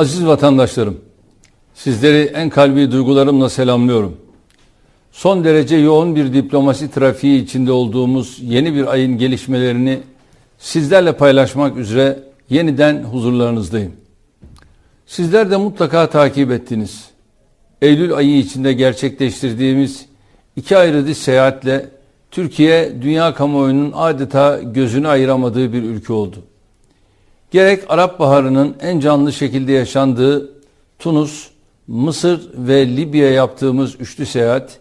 Aziz vatandaşlarım, sizleri en kalbi duygularımla selamlıyorum. Son derece yoğun bir diplomasi trafiği içinde olduğumuz yeni bir ayın gelişmelerini sizlerle paylaşmak üzere yeniden huzurlarınızdayım. Sizler de mutlaka takip ettiniz. Eylül ayı içinde gerçekleştirdiğimiz iki ayrı dış seyahatle Türkiye dünya kamuoyunun adeta gözünü ayıramadığı bir ülke oldu. Gerek Arap Baharı'nın en canlı şekilde yaşandığı Tunus, Mısır ve Libya yaptığımız üçlü seyahat,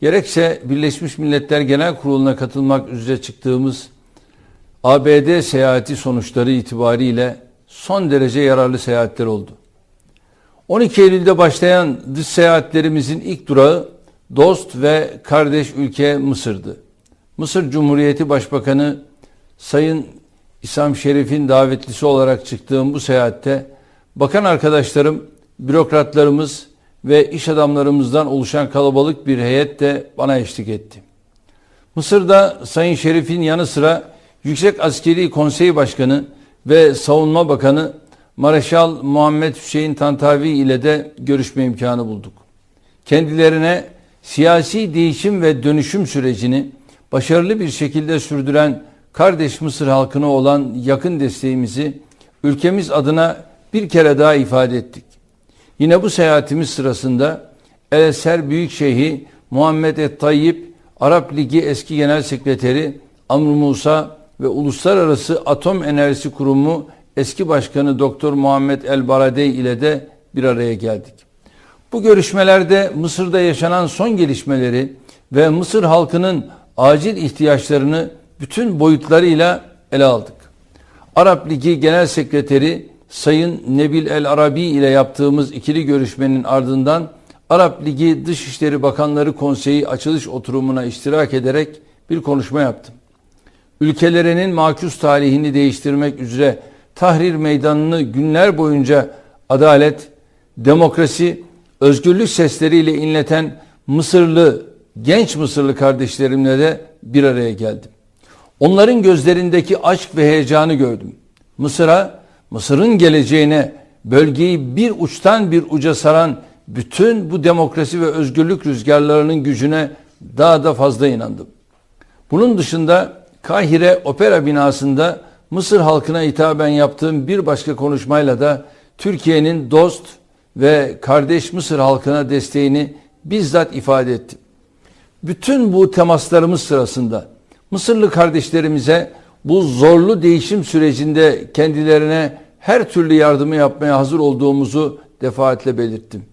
gerekse Birleşmiş Milletler Genel Kurulu'na katılmak üzere çıktığımız ABD seyahati sonuçları itibariyle son derece yararlı seyahatler oldu. 12 Eylül'de başlayan dış seyahatlerimizin ilk durağı dost ve kardeş ülke Mısır'dı. Mısır Cumhuriyeti Başbakanı Sayın İslam Şerif'in davetlisi olarak çıktığım bu seyahatte bakan arkadaşlarım, bürokratlarımız ve iş adamlarımızdan oluşan kalabalık bir heyet de bana eşlik etti. Mısır'da Sayın Şerif'in yanı sıra Yüksek Askeri Konsey Başkanı ve Savunma Bakanı Mareşal Muhammed Hüseyin Tantavi ile de görüşme imkanı bulduk. Kendilerine siyasi değişim ve dönüşüm sürecini başarılı bir şekilde sürdüren kardeş Mısır halkına olan yakın desteğimizi ülkemiz adına bir kere daha ifade ettik. Yine bu seyahatimiz sırasında El Eser Büyükşehi Muhammed Et Tayyip, Arap Ligi eski genel sekreteri Amr Musa ve Uluslararası Atom Enerjisi Kurumu eski başkanı Doktor Muhammed El Baradey ile de bir araya geldik. Bu görüşmelerde Mısır'da yaşanan son gelişmeleri ve Mısır halkının acil ihtiyaçlarını bütün boyutlarıyla ele aldık. Arap Ligi Genel Sekreteri Sayın Nebil El Arabi ile yaptığımız ikili görüşmenin ardından Arap Ligi Dışişleri Bakanları Konseyi açılış oturumuna iştirak ederek bir konuşma yaptım. Ülkelerinin makus talihini değiştirmek üzere Tahrir Meydanı'nı günler boyunca adalet, demokrasi, özgürlük sesleriyle inleten Mısırlı, genç Mısırlı kardeşlerimle de bir araya geldim. Onların gözlerindeki aşk ve heyecanı gördüm. Mısır'a, Mısır'ın geleceğine, bölgeyi bir uçtan bir uca saran bütün bu demokrasi ve özgürlük rüzgarlarının gücüne daha da fazla inandım. Bunun dışında Kahire Opera binasında Mısır halkına hitaben yaptığım bir başka konuşmayla da Türkiye'nin dost ve kardeş Mısır halkına desteğini bizzat ifade ettim. Bütün bu temaslarımız sırasında Mısırlı kardeşlerimize bu zorlu değişim sürecinde kendilerine her türlü yardımı yapmaya hazır olduğumuzu defaatle belirttim.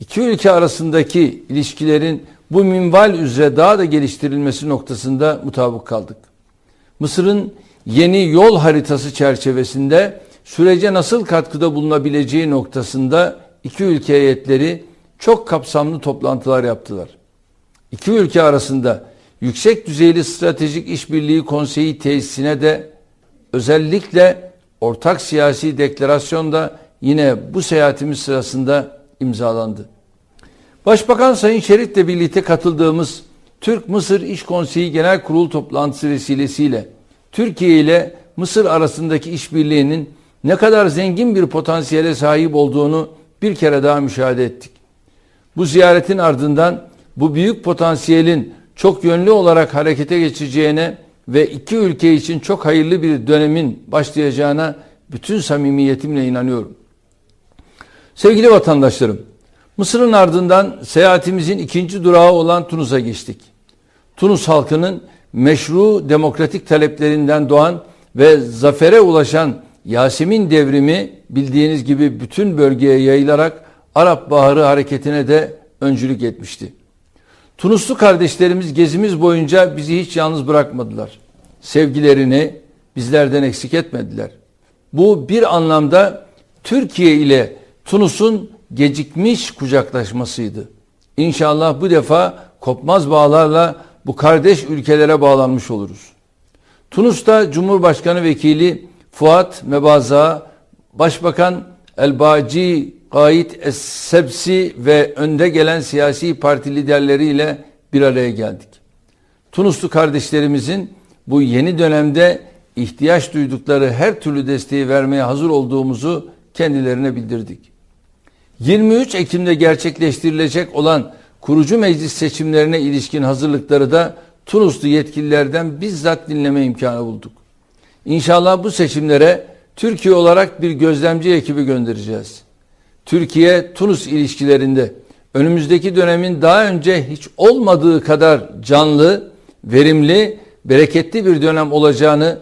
İki ülke arasındaki ilişkilerin bu minval üzere daha da geliştirilmesi noktasında mutabık kaldık. Mısır'ın yeni yol haritası çerçevesinde sürece nasıl katkıda bulunabileceği noktasında iki ülke heyetleri çok kapsamlı toplantılar yaptılar. İki ülke arasında Yüksek Düzeyli Stratejik İşbirliği Konseyi tesisine de özellikle ortak siyasi deklarasyon da yine bu seyahatimiz sırasında imzalandı. Başbakan Sayın Şerif'le birlikte katıldığımız Türk-Mısır İş Konseyi Genel Kurul toplantısı vesilesiyle Türkiye ile Mısır arasındaki işbirliğinin ne kadar zengin bir potansiyele sahip olduğunu bir kere daha müşahede ettik. Bu ziyaretin ardından bu büyük potansiyelin çok yönlü olarak harekete geçeceğine ve iki ülke için çok hayırlı bir dönemin başlayacağına bütün samimiyetimle inanıyorum. Sevgili vatandaşlarım, Mısır'ın ardından seyahatimizin ikinci durağı olan Tunus'a geçtik. Tunus halkının meşru demokratik taleplerinden doğan ve zafere ulaşan Yasemin devrimi bildiğiniz gibi bütün bölgeye yayılarak Arap Baharı hareketine de öncülük etmişti. Tunuslu kardeşlerimiz gezimiz boyunca bizi hiç yalnız bırakmadılar. Sevgilerini bizlerden eksik etmediler. Bu bir anlamda Türkiye ile Tunus'un gecikmiş kucaklaşmasıydı. İnşallah bu defa kopmaz bağlarla bu kardeş ülkelere bağlanmış oluruz. Tunus'ta Cumhurbaşkanı Vekili Fuat Mebaza, Başbakan Elbaci Gayit Es-Sebsi ve önde gelen siyasi parti liderleriyle bir araya geldik. Tunuslu kardeşlerimizin bu yeni dönemde ihtiyaç duydukları her türlü desteği vermeye hazır olduğumuzu kendilerine bildirdik. 23 Ekim'de gerçekleştirilecek olan kurucu meclis seçimlerine ilişkin hazırlıkları da Tunuslu yetkililerden bizzat dinleme imkanı bulduk. İnşallah bu seçimlere Türkiye olarak bir gözlemci ekibi göndereceğiz. Türkiye-Tunus ilişkilerinde önümüzdeki dönemin daha önce hiç olmadığı kadar canlı, verimli, bereketli bir dönem olacağını